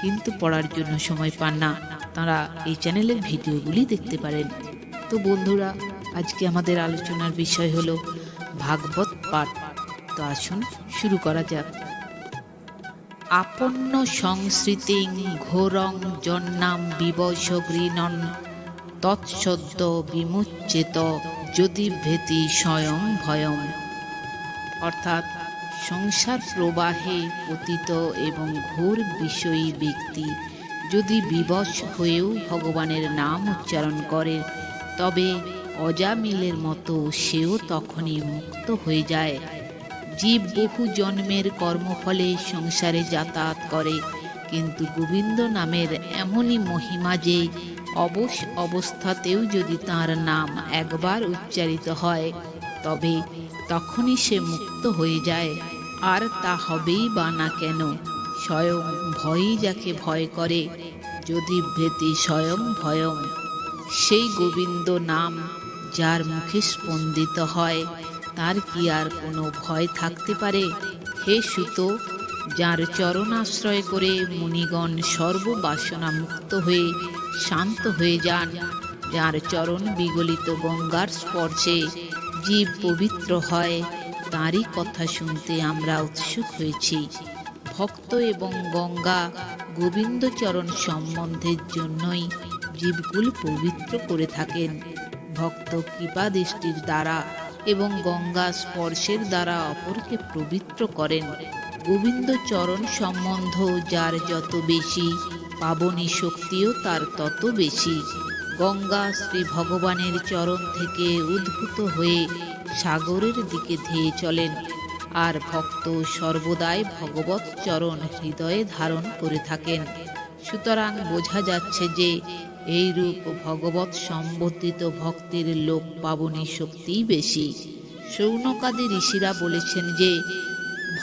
কিন্তু পড়ার জন্য সময় পান না। তারা এই চ্যানেলের ভিডিওগুলি দেখতে পারেন। তো বন্ধুরা, আজকে আমাদের আলোচনার বিষয় হলো ভাগবত পাঠ। তো আসুন শুরু করা যাক। আপন্ন সংস্কৃতিং ঘোরং জন্নাম বিবশ গৃণন, তৎসদ্য বিমুচ্যেত যদি ভেতি স্বয়ং ভয়ম অর্থাৎ সংসার প্রবাহে পতিত এবং ঘোর বিষয়ী ব্যক্তি যদি বিবশ হয়েও ভগবানের নাম উচ্চারণ করে, তবে অজামিলের মতো সেও তখনই মুক্ত হয়ে যায়। জীব বহু জন্মের কর্মফলে সংসারে যাতায়াত করে, কিন্তু গোবিন্দ নামের এমনই মহিমা যে অবশ অবস্থাতেও যদি তার নাম একবার উচ্চারিত হয়, তবে তখনই সে মুক্ত হয়ে যায়। আর তা হবেই বা না কেন, স্বয়ং ভয়ই যাকে ভয় করে, যদি ভেতি স্বয়ং ভয়ং। সেই গোবিন্দ নাম যার মুখে স্পন্দিত হয়, তার কি আর কোনো ভয় থাকতে পারে? হে সুত, যার চরণাশ্রয় করে মুনিগণ সর্ববাসনা মুক্ত হয়ে শান্ত হয়ে যান, যার চরণ বিগলিত গঙ্গার স্পর্শে। জীব পবিত্র হয়, তারই কথা শুনতে আমরা উৎসুক হয়েছি। ভক্ত এবং গঙ্গা গোবিন্দচরণ সম্বন্ধের জন্যই জীবগুলি পবিত্র করে থাকেন। ভক্ত কৃপা দৃষ্টির দ্বারা এবং গঙ্গা স্পর্শের দ্বারা অপরকে পবিত্র করেন। গোবিন্দচরণ সম্বন্ধ যার যত বেশি, পাবনী শক্তিও তার তত বেশি। গঙ্গা শ্রী ভগবানের চরণ থেকে উদ্ভূত হয়ে সাগরের দিকে ধেয়ে চলেন আর ভক্ত সর্বদাই ভগবত চরণ হৃদয়ে ধারণ করে থাকেন। সুতরাং বোঝা যাচ্ছে যে এই রূপ ভগবত সম্বর্ধিত ভক্তির লোক পাবনী শক্তিই বেশি। সৌনকাদি ঋষিরা বলেছেন যে,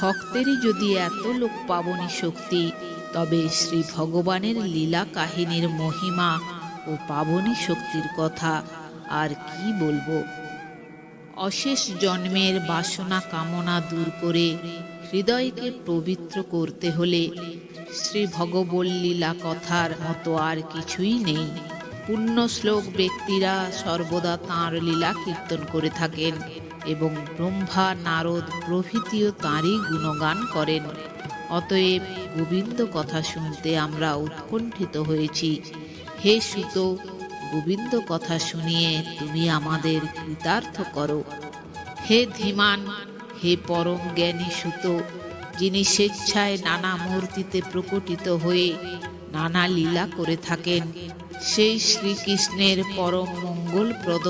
ভক্তেরই যদি এত লোক পাবনী শক্তি, তবে শ্রী ভগবানের লীলা কাহিনীর মহিমা ও পাবনী শক্তির কথা। আর কি বলব? অশেষ জন্মের বাসনা কামনা দূর করে হৃদয়কে পবিত্র করতে হলে শ্রী ভগবল্লীলা কথার মতো আর কিছুই নেই। পুণ্য শ্লোক ব্যক্তিরা সর্বদা তাঁর লীলা কীর্তন করে থাকেন এবং ব্রহ্মা, নারদ প্রভৃতিও তাঁরই গুণগান করেন। অতএব গোবিন্দ কথা শুনতে আমরা উৎকণ্ঠিত হয়েছি। হে সুত, গোবিন্দ কথা শুনিয়ে তুমি আমাদের কৃতার্থ করো। হে ধীমান, হে পরম জ্ঞানী সুত, যিনি স্বেচ্ছায় নানা মূর্তিতে প্রকটিত হয়ে নানা লীলা করে থাকেন, সেই শ্রীকৃষ্ণের পরম মঙ্গলপ্রদ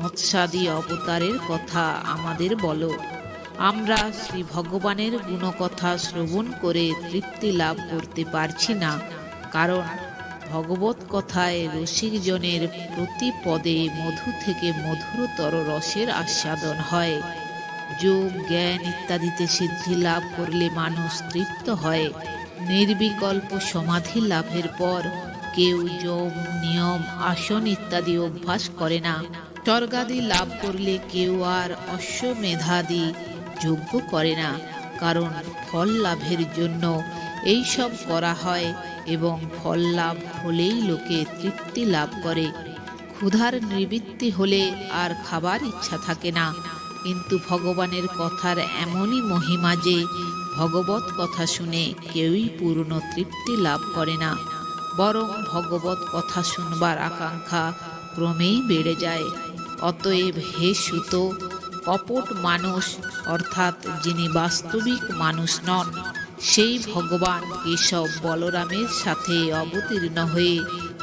মৎস্যাদি অবতারের কথা আমাদের বলো। আমরা শ্রী ভগবানের গুণকথা শ্রবণ করে তৃপ্তি লাভ করতে পারছি না, কারণ ভগবত কথায় রসিকজনের প্রতি পদে মধু থেকে মধুরতর রসের আস্বাদন হয়। যোগ, জ্ঞান ইত্যাদিতে সিদ্ধি লাভ করলে মানুষ তৃপ্ত হয়। নির্বিকল্প সমাধি লাভের পর কেউ যোগ, নিয়ম, আসন ইত্যাদি অভ্যাস করে না। স্বর্গাদি লাভ করলে কেউ আর অশ্বমেধাদি যোগ্য করে না। কারণ ফল লাভের জন্য এই সব করা হয় এবং ফল লাভ হলেই লোকে তৃপ্তি লাভ করে। ক্ষুধার নিবৃত্তি হলে আর খাবার ইচ্ছা থাকে না। কিন্তু ভগবানের কথার এমনই মহিমা যে, ভগবত কথা শুনে কেউই পূর্ণ তৃপ্তি লাভ করে না। বরং ভগবত কথা শুনবার আকাঙ্ক্ষা ক্রমেই বেড়ে যায়। অতএব হে সুত কপট মানুষ, অর্থাৎ যিনি বাস্তবিক মানুষ নন সেই ভগবান কেশব বলরামের সাথে অবতীর্ণ হয়ে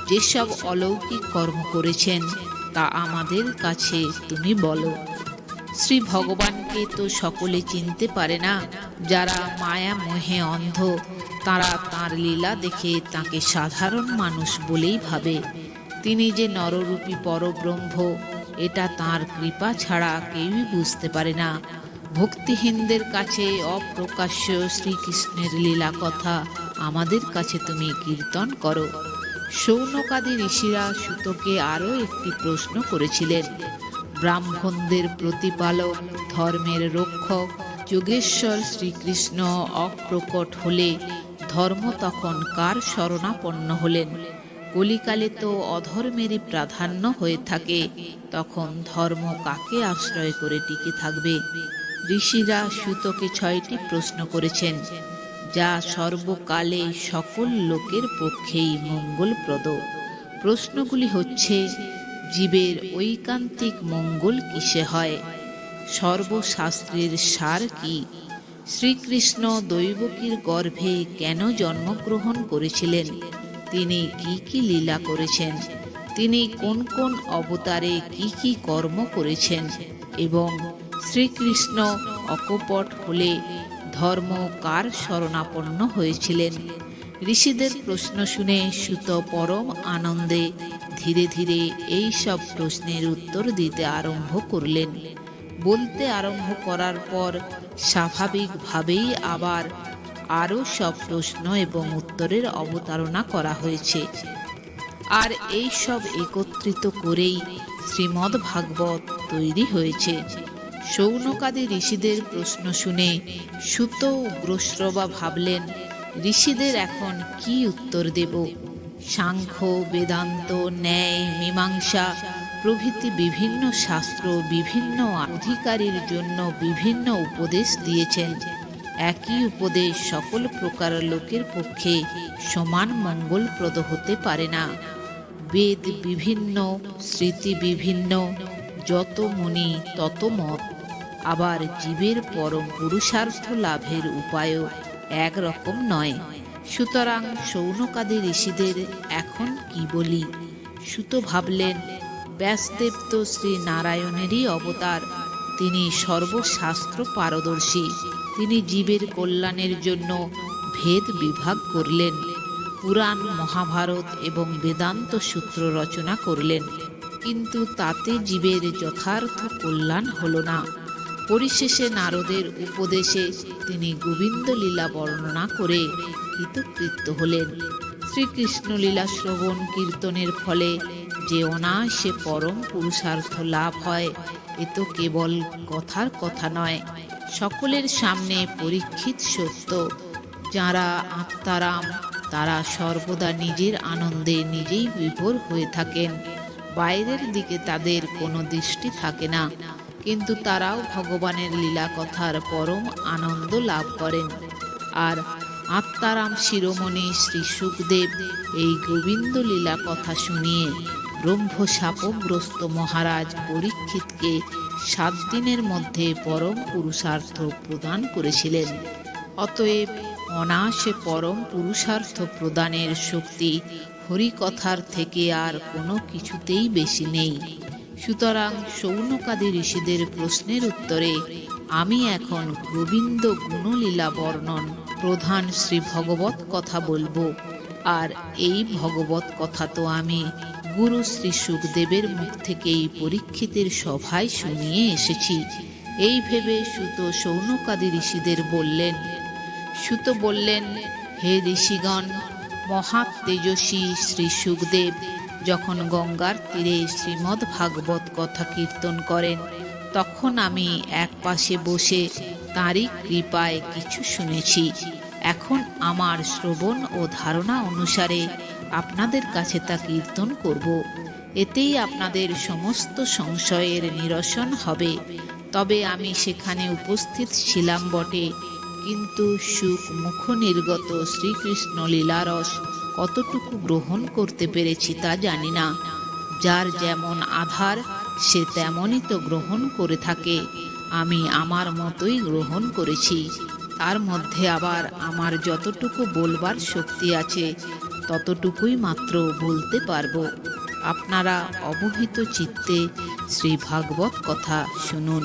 যেসব অলৌকিক কর্ম করেছেন, তা আমাদের কাছে তুমি বলো। শ্রী ভগবানকে তো সকলে চিনতে পারে না, যারা মায়া মোহে অন্ধ, তারা তার লীলা দেখে তাকে সাধারণ মানুষ বলেই ভাবে। তিনি যে নররূপী পরব্রহ্ম, এটা তার কৃপা ছাড়া কেউই বুঝতে পারে না। ভক্তিহীনদের কাছে অপ্রকাশ্য শ্রীকৃষ্ণের লীলা কথা আমাদের কাছে তুমি কীর্তন করো। সৌনকাদি ঋষিরা সুতোকে আরও একটি প্রশ্ন করেছিলেন, ব্রাহ্মণদের প্রতিপালক, ধর্মের রক্ষক, যোগেশ্বর শ্রীকৃষ্ণ অপ্রকট হলে ধর্ম তখন কার শরণাপন্ন হলেন? কলিকালে তো অধর্মেরই প্রাধান্য হয়ে থাকে, তখন ধর্ম কাকে আশ্রয় করে টিকে থাকবে? ঋষিরা সুতকে ছয়টি প্রশ্ন করেছেন, যা সর্বকালে সকল লোকের পক্ষেই মঙ্গলপ্রদ। প্রশ্নগুলি হচ্ছে, জীবের ঐকান্তিক মঙ্গল কিসে হয়? সর্বশাস্ত্রের সার কি? শ্রীকৃষ্ণ দৈবকীর গর্ভে কেন জন্মগ্রহণ করেছিলেন? তিনি কি কি লীলা করেছেন? তিনি কোন কোন অবতারে কি কি কর্ম করেছেন? এবং শ্রীকৃষ্ণ অকপট হলে ধর্ম কার শরণাপন্ন হয়েছিলেন? ঋষিদের প্রশ্ন শুনে সুত পরম আনন্দে ধীরে ধীরে এই সব প্রশ্নের উত্তর দিতে আরম্ভ করলেন। বলতে আরম্ভ করার পর স্বাভাবিকভাবেই আবার আরও সব প্রশ্ন এবং উত্তরের অবতারণা করা হয়েছে। আর এই সব একত্রিত করেই শ্রীমদ্ ভাগবত তৈরি হয়েছে। সৌনকাদি ঋষিদের প্রশ্ন শুনে সুত উগ্রশ্রবা ভাবলেন, ঋষিদের এখন কি উত্তর দেব? সাংখ্য, বেদান্ত, ন্যায়, মীমাংসা প্রভৃতি বিভিন্ন শাস্ত্র, বিভিন্ন অধিকারীর জন্য বিভিন্ন উপদেশ দিয়েছেন। একই উপদেশ সকল প্রকার লোকের পক্ষে সমান মঙ্গলপ্রদ হতে পারে না। বেদ বিভিন্ন, স্মৃতি বিভিন্ন, যত মুনি তত মত আবার জীবের পরম পুরুষার্থ লাভের উপায়ও একরকম নয়। সুতরাং সৌনকাদি ঋষিদের এখন কি বলি? সুত ভাবলেন ব্যাসদেব তো শ্রী নারায়ণেরই অবতার। তিনি সর্বশাস্ত্র পারদর্শী। তিনি জীবের কল্যাণের জন্য ভেদ বিভাগ করলেন। পুরাণ, মহাভারত এবং বেদান্ত সূত্র রচনা করলেন। কিন্তু তাতে জীবের যথার্থ কল্যাণ হল না। পরিশেষে নারদের উপদেশে তিনি গোবিন্দ লীলা বর্ণনা করে হিতকৃত্য হলেন। শ্রীকৃষ্ণ লীলা শ্রবণ কীর্তনের ফলে যে অনায়াসে পরম পুরুষার্থ লাভ হয়, এ তো কেবল কথার কথা নয়, সকলের সামনে পরীক্ষিত সত্য। যারা আত্মারাম, তারা সর্বদা নিজের আনন্দে নিজেই বিভোর হয়ে থাকেন। বাইরের দিকে তাদের কোনো দৃষ্টি থাকে না। কিন্তু তারাও ভগবানের লীলা কথার পরম আনন্দ লাভ করেন। আর আত্মারাম শিরোমণি শ্রী সুখদেব এই গোবিন্দ লীলা কথা শুনিয়ে ব্রহ্মশাপগ্রস্ত মহারাজ পরীক্ষিতকে সাত দিনের মধ্যে পরম পুরুষার্থ প্রদান করেছিলেন। অতএব অনায়াসে পরম পুরুষার্থ প্রদানের শক্তি হরিকথার থেকে আর কোনো কিছুতেই বেশি নেই। সুতরাং সৌনকাদি ঋষিদের প্রশ্নের উত্তরে, আমি এখন গোবিন্দ গুণলীলা বর্ণন প্রধান শ্রী ভগবত কথা বলব। আর এই ভগবত কথা তো আমি গুরু শ্রী সুখদেবের মুখ থেকেই পরীক্ষিতের সভায় শুনিয়ে এসেছি। এই ভেবে সুত সৌনকাদি ঋষিদের বললেন, সুত বললেন, হে ঋষিগণ মহা তেজস্বী শ্রী সুখদেব যখন গঙ্গার তীরে শ্রীমদ্ ভাগবত কথা কীর্তন করেন, তখন আমি এক পাশে বসে তাঁরই কৃপায় কিছু শুনেছি। এখন আমার শ্রবণ ও ধারণা অনুসারে আপনাদের কাছে তা কীর্তন করব। এতেই আপনাদের সমস্ত সংশয়ের নিরসন হবে। তবে আমি সেখানে উপস্থিত ছিলাম বটে, কিন্তু সুখ মুখ নির্গত শ্রীকৃষ্ণ লীলারস কতটুকু গ্রহণ করতে পেরেছি তা জানি না। যার যেমন আধার সে তেমনই তো গ্রহণ করে থাকে। আমি আমার মতোই গ্রহণ করেছি। তার মধ্যে আবার আমার যতটুকু বলবার শক্তি আছে, ততটুকুই মাত্র বলতে পারব। আপনারা অবহিত চিত্তে শ্রী ভাগবত কথা শুনুন।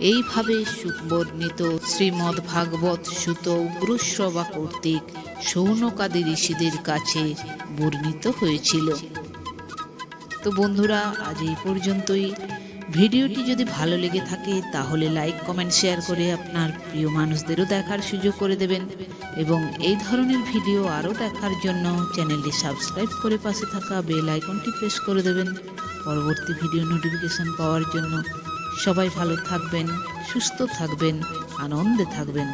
এইভাবে সুবর্ণিত শ্রীমদ্ ভাগবত সুত উগ্রশ্রবা কর্তৃক সৌনকাদি ঋষিদের কাছে বর্ণিত হয়েছিল। তো বন্ধুরা, আজ এই পর্যন্তই। ভিডিওটি যদি ভালো লেগে থাকে, তাহলে লাইক, কমেন্ট, শেয়ার করে আপনার প্রিয় মানুষদেরও দেখার সুযোগ করে দেবেন এবং এই ধরনের ভিডিও আরও দেখার জন্য চ্যানেলটি সাবস্ক্রাইব করে পাশে থাকা বেল আইকনটি প্রেস করে দেবেন। পরবর্তী ভিডিও নোটিফিকেশন পাওয়ার জন্য সবাই ভালো থাকবেন সুস্থ থাকবেন আনন্দে থাকবেন।